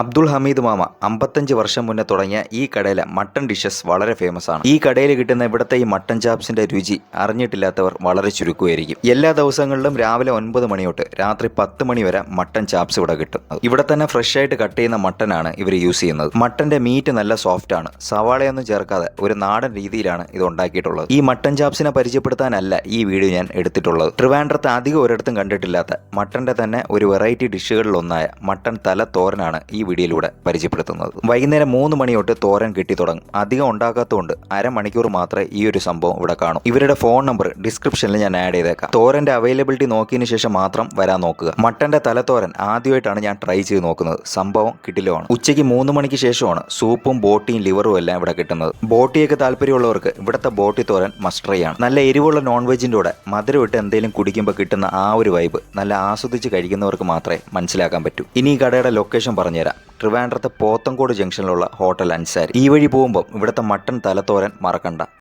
Abdul Hameed mama അമ്പത്തഞ്ച് വർഷം മുന്നേ തുടങ്ങിയ ഈ കടയിലെ മട്ടൺ ഡിഷസ് വളരെ ഫേമസ് ആണ്. ഈ കടയിൽ കിട്ടുന്ന ഇവിടുത്തെ ഈ മട്ടൺ ചാപ്സിന്റെ രുചി അറിഞ്ഞിട്ടില്ലാത്തവർ വളരെ ചുരുക്കുമായിരിക്കും. എല്ലാ ദിവസങ്ങളിലും രാവിലെ ഒൻപത് മണി തൊട്ട് രാത്രി പത്ത് മണി വരെ മട്ടൺ ചാപ്സ് ഇവിടെ കിട്ടും. ഇവിടെ തന്നെ ഫ്രഷ് ആയിട്ട് കട്ട് ചെയ്യുന്ന മട്ടനാണ് ഇവർ യൂസ് ചെയ്യുന്നത്. മട്ടന്റെ മീറ്റ് നല്ല സോഫ്റ്റ് ആണ്. സവാളയൊന്നും ചേർക്കാതെ ഒരു നാടൻ രീതിയിലാണ് ഇത് ഉണ്ടാക്കിയിട്ടുള്ളത്. ഈ മട്ടൺ ചാപ്സിനെ പരിചയപ്പെടുത്താനല്ല ഈ വീഡിയോ ഞാൻ എടുത്തിട്ടുള്ളത്. ട്രിവാൻഡ്രത്ത് അധികം ഒരിടത്തും കണ്ടിട്ടില്ലാത്ത മട്ടന്റെ തന്നെ ഒരു വെറൈറ്റി ഡിഷുകളിൽ ഒന്നായ മട്ടൺ തല തോരനാണ് ഈ വീഡിയോയിലൂടെ പരിചയപ്പെടുത്തുന്നത്. വൈകുന്നേരം മൂന്ന് മണി തൊട്ട് തോരൻ കിട്ടി തുടങ്ങും. അധികം ഉണ്ടാക്കാത്തതുകൊണ്ട് അരമണിക്കൂർ മാത്രമേ ഈ ഒരു സംഭവം ഇവിടെ കാണൂ. ഇവരുടെ ഫോൺ നമ്പർ ഡിസ്ക്രിപ്ഷനിൽ ഞാൻ ആഡ് ചെയ്തേക്കാം. തോരന്റെ അവൈലബിലിറ്റി നോക്കിയതിന് ശേഷം മാത്രം വരാൻ നോക്കുക. മട്ടന്റെ തലത്തോരൻ ആദ്യമായിട്ടാണ് ഞാൻ ട്രൈ ചെയ്ത് നോക്കുന്നത്. സംഭവം കിട്ടിലുമാണ് ഉച്ചയ്ക്ക് മൂന്ന് മണിക്ക് ശേഷമാണ് സൂപ്പും ബോട്ടിയും ലിവറും എല്ലാം ഇവിടെ കിട്ടുന്നത്. ബോട്ടിയൊക്കെ താല്പര്യമുള്ളവർക്ക് ഇവിടുത്തെ ബോട്ടി തോരൻ മസ്റ്റ് ട്രൈ ആണ്. നല്ല എരിവുള്ള നോൺ വെജിന്റെ കൂടെ മധുരം ഇട്ട് എന്തെങ്കിലും കുടിക്കുമ്പോൾ കിട്ടുന്ന ആ ഒരു വൈബ് നല്ല ആസ്വദിച്ച് കഴിക്കുന്നവർക്ക് മാത്രമേ മനസ്സിലാക്കാൻ പറ്റൂ. ഇനി ഈ കടയുടെ ലൊക്കേഷൻ പറഞ്ഞുതരാം. ട്രിവാൻഡ്രത്തെ പോത്തങ്കോട് ജംഗ്ഷനിലുള്ള ഹോട്ടൽ അൻസാരി. ഈ വഴി പോകുമ്പോൾ ഇവിടുത്തെ മട്ടൻ തലത്തോരൻ മറക്കണ്ട.